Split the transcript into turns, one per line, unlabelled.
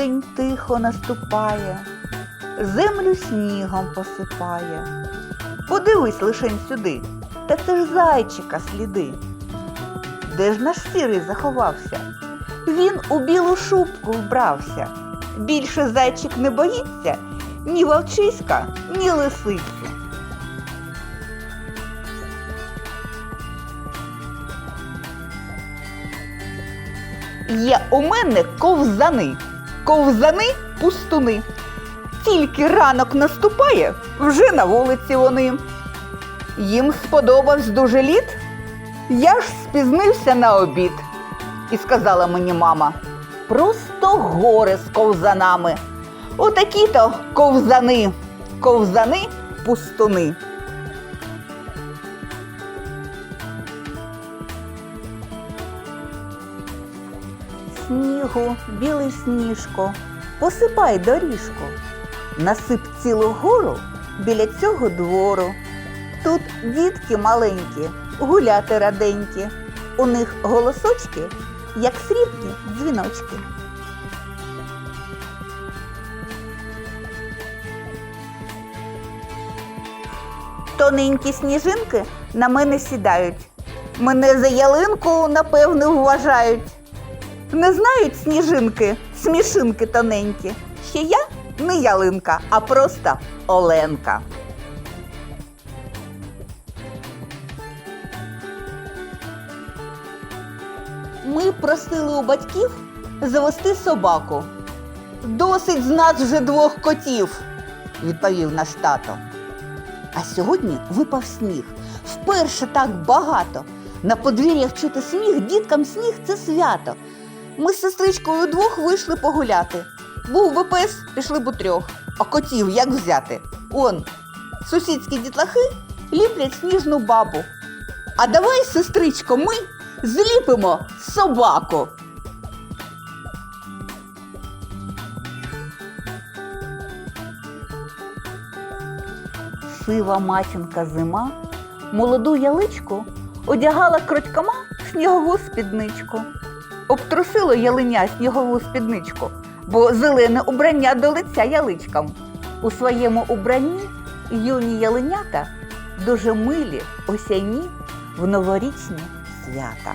Грудень тихо наступає, землю снігом посипає. Подивись лишень сюди, та це ж зайчика сліди. Де ж наш сірий заховався? Він у білу шубку вбрався. Більше зайчик не боїться ні вовчиська, ні лисиці. Є у мене ковзани, ковзани пустуни. Тільки ранок наступає, вже на вулиці вони. Їм сподобався дуже лід. Я ж спізнився на обід. І сказала мені мама, просто горе з ковзанами. Отакі-то ковзани, ковзани пустуни. Снігу, білий сніжко, посипай доріжку, насип цілу гору біля цього двору. Тут дітки маленькі, гуляти раденькі. У них голосочки, як срібні дзвіночки. Тоненькі сніжинки на мене сідають. Мене за ялинку, напевне, вважають. Не знають сніжинки, смішинки тоненькі. Ще я не ялинка, а просто Оленка. Ми просили у батьків завести собаку. Досить з нас вже двох котів, відповів наш тато. А сьогодні випав сніг. Вперше так багато. На подвір'ях чути сміх, діткам сніг це свято. Ми з сестричкою двох вийшли погуляти. Був би пес, пішли б у трьох. А котів як взяти? Он, сусідські дітлахи ліплять сніжну бабу. А давай, сестричко, ми зліпимо собаку. Сива матінка зима молоду яличку одягала крадькома снігову спідничку. Обтрусило ялиня снігову спідничку, бо зелене убрання до лиця яличкам. У своєму убранні юні ялинята дуже милі, осяйні в новорічні свята.